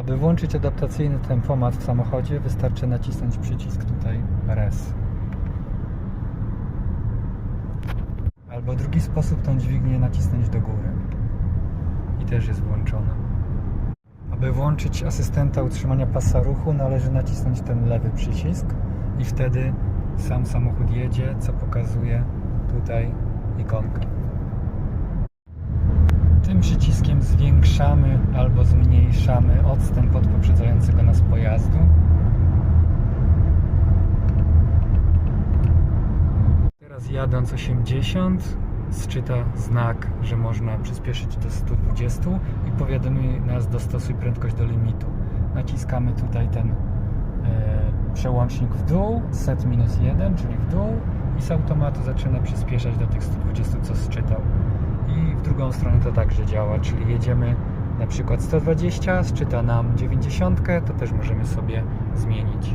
Aby włączyć adaptacyjny tempomat w samochodzie wystarczy nacisnąć przycisk tutaj RES. Albo drugi sposób tą dźwignię nacisnąć do góry. I też jest włączona. Aby włączyć asystenta utrzymania pasa ruchu należy nacisnąć ten lewy przycisk i wtedy sam samochód jedzie, co pokazuje tutaj ikonka. Tym przyciskiem zwiększamy zmniejszamy odstęp od poprzedzającego nas pojazdu. Teraz jadąc 80 zczyta znak, że można przyspieszyć do 120 i powiadomi nas dostosuj prędkość do limitu. Naciskamy tutaj ten e, przełącznik w dół, set minus 1, czyli w dół i z automatu zaczyna przyspieszać do tych 120, co zczytał. I w drugą stronę to także działa, czyli jedziemy na przykład 120, zczyta nam 90, to też możemy sobie zmienić.